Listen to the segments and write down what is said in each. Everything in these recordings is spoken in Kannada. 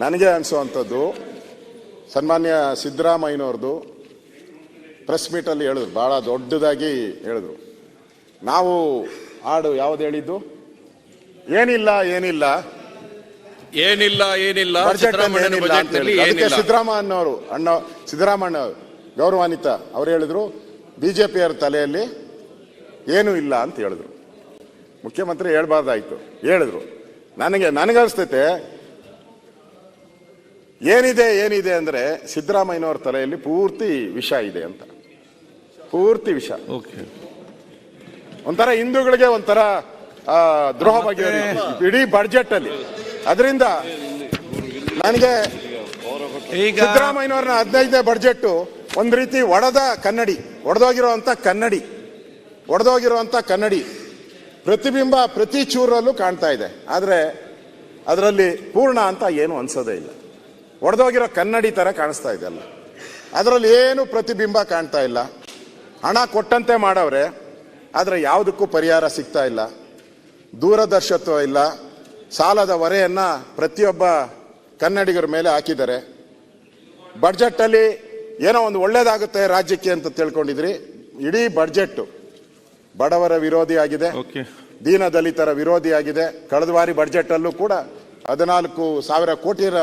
ನನಗೆ ಅನಿಸುವಂಥದ್ದು ಸನ್ಮಾನ್ಯ ಸಿದ್ದರಾಮಯ್ಯನವ್ರದ್ದು ಪ್ರೆಸ್ ಮೀಟಲ್ಲಿ ಹೇಳಿದ್ರು ಭಾಳ ದೊಡ್ಡದಾಗಿ ಹೇಳಿದ್ರು. ನಾವು ಹಾಡು ಯಾವ್ದು ಹೇಳಿದ್ದು? ಏನಿಲ್ಲ ಏನಿಲ್ಲ. ಏನಿಲ್ಲ ಏನಿಲ್ಲ. ಅದಕ್ಕೆ ಸಿದ್ದರಾಮಯ್ಯ ಸಿದ್ದರಾಮಯ್ಯನವರು ಅಣ್ಣ ಸಿದ್ದರಾಮಯ್ಯ ಗೌರವಾನ್ವಿತ ಅವ್ರು ಹೇಳಿದ್ರು ಬಿಜೆಪಿಯವರ ತಲೆಯಲ್ಲಿ ಏನೂ ಇಲ್ಲ ಅಂತ ಹೇಳಿದ್ರು. ಮುಖ್ಯಮಂತ್ರಿ ಹೇಳ್ಬಾರ್ದಾಯ್ತು. ಹೇಳಿದ್ರು. ನನಗೆ ನನಗನ್ಸ್ತೈತೆ ಏನಿದೆ ಏನಿದೆ ಅಂದ್ರೆ ಸಿದ್ದರಾಮಯ್ಯನವ್ರ ತಲೆಯಲ್ಲಿ ಪೂರ್ತಿ ವಿಷ ಇದೆ ಅಂತ. ಪೂರ್ತಿ ವಿಷ. ಓಕೆ. ಒಂಥರ ಹಿಂದೂಗಳಿಗೆ ಒಂಥರ ದ್ರೋಹ ಬಗ್ಗೆ ಇಡೀ ಬಡ್ಜೆಟ್ ಅಲ್ಲಿ. ಅದರಿಂದ ನನಗೆ ಈಗ ಸಿದ್ದರಾಮಯ್ಯನವ್ರನ್ನ ಹದಿನೈದನೇ ಬಡ್ಜೆಟ್ಟು ಒಂದು ರೀತಿ ಒಡೆದ ಕನ್ನಡಿ ಒಡೆದೋಗಿರುವಂತ ಕನ್ನಡಿ ಒಡೆದೋಗಿರುವಂತ ಕನ್ನಡಿ ಪ್ರತಿಬಿಂಬ ಪ್ರತಿ ಚೂರಲ್ಲೂ ಕಾಣ್ತಾ ಇದೆ. ಆದರೆ ಅದರಲ್ಲಿ ಪೂರ್ಣ ಅಂತ ಏನು ಅನ್ಸೋದೇ ಇಲ್ಲ. ಒಡೆದೋಗಿರೋ ಕನ್ನಡಿ ತರ ಕಾಣಿಸ್ತಾ ಇದೆ ಅಲ್ಲ. ಅದರಲ್ಲಿ ಏನು ಪ್ರತಿಬಿಂಬ ಕಾಣ್ತಾ ಇಲ್ಲ. ಹಣ ಕೊಟ್ಟಂತೆ ಮಾಡವ್ರೆ ಆದರೆ ಯಾವುದಕ್ಕೂ ಪರಿಹಾರ ಸಿಗ್ತಾ ಇಲ್ಲ. ದೂರದರ್ಶತ್ವ ಇಲ್ಲ. ಸಾಲದ ಹೊರೆಯನ್ನ ಪ್ರತಿಯೊಬ್ಬ ಕನ್ನಡಿಗರ ಮೇಲೆ ಹಾಕಿದ್ದಾರೆ. ಬಡ್ಜೆಟ್ ಅಲ್ಲಿ ಏನೋ ಒಂದು ಒಳ್ಳೇದಾಗುತ್ತೆ ರಾಜ್ಯಕ್ಕೆ ಅಂತ ತಿಳ್ಕೊಂಡಿದ್ರಿ. ಇಡೀ ಬಡ್ಜೆಟ್ ಬಡವರ ವಿರೋಧಿ ಆಗಿದೆ. ದೀನ ದಲಿತರ ವಿರೋಧಿ ಆಗಿದೆ. ಕಳೆದ ಬಾರಿ ಬಡ್ಜೆಟ್ ಅಲ್ಲೂ ಕೂಡ ಹದಿನಾಲ್ಕು ಸಾವಿರ ಕೋಟಿರ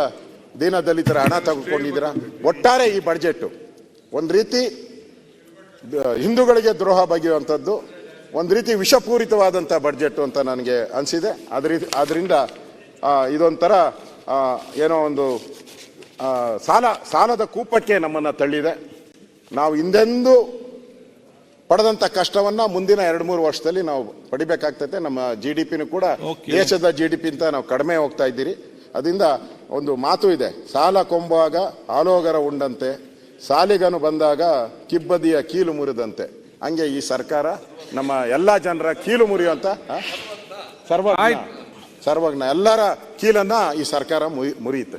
ದೀನ ಥರ ಹಣ ತೆಗೆದುಕೊಂಡಿದ್ದೀರಾ ಒಟ್ಟಾರೆ ಈ ಬಡ್ಜೆಟ್ಟು ಒಂದು ರೀತಿ ಹಿಂದೂಗಳಿಗೆ ದ್ರೋಹ ಬಗೆಯುವಂಥದ್ದು ಒಂದು ರೀತಿ ವಿಷಪೂರಿತವಾದಂಥ ಬಡ್ಜೆಟ್ ಅಂತ ನನಗೆ ಅನಿಸಿದೆ. ಅದ್ರ ಅದರಿಂದ ಇದೊಂಥರ ಏನೋ ಒಂದು ಸಾಲ ಸಾಲದ ಕೂಪಕ್ಕೆ ನಮ್ಮನ್ನು ತಳ್ಳಿದೆ. ನಾವು ಹಿಂದೆಂದು ಪಡೆದಂಥ ಕಷ್ಟವನ್ನು ಮುಂದಿನ ಎರಡು ಮೂರು ವರ್ಷದಲ್ಲಿ ನಾವು ಪಡಿಬೇಕಾಗ್ತೈತೆ. ನಮ್ಮ ಜಿ ಡಿ ಪಿನೂ ಕೂಡ ದೇಶದ ಜಿ ಡಿ ಪಿ ಅಂತ ನಾವು ಕಡಿಮೆ ಹೋಗ್ತಾ ಇದ್ದೀರಿ. ಅದರಿಂದ ಒಂದು ಮಾತು ಇದೆ. ಸಾಲ ಕೊಂಬುವಾಗ ಆಲೋಗರ ಉಂಡಂತೆ ಸಾಲಿಗನು ಬಂದಾಗ ಕಿಬ್ಬದಿಯ ಕೀಲು ಮುರಿದಂತೆ. ಹಂಗೆ ಈ ಸರ್ಕಾರ ನಮ್ಮ ಎಲ್ಲ ಜನರ ಕೀಲು ಮುರಿಯುವಂತ ಆ? ಸರ್ವಜ್ಞ. ಸರ್ವಜ್ಞ. ಎಲ್ಲರ ಕೀಲನ್ನ ಈ ಸರ್ಕಾರ ಮುರಿ ಮುರಿಯುತ್ತೆ.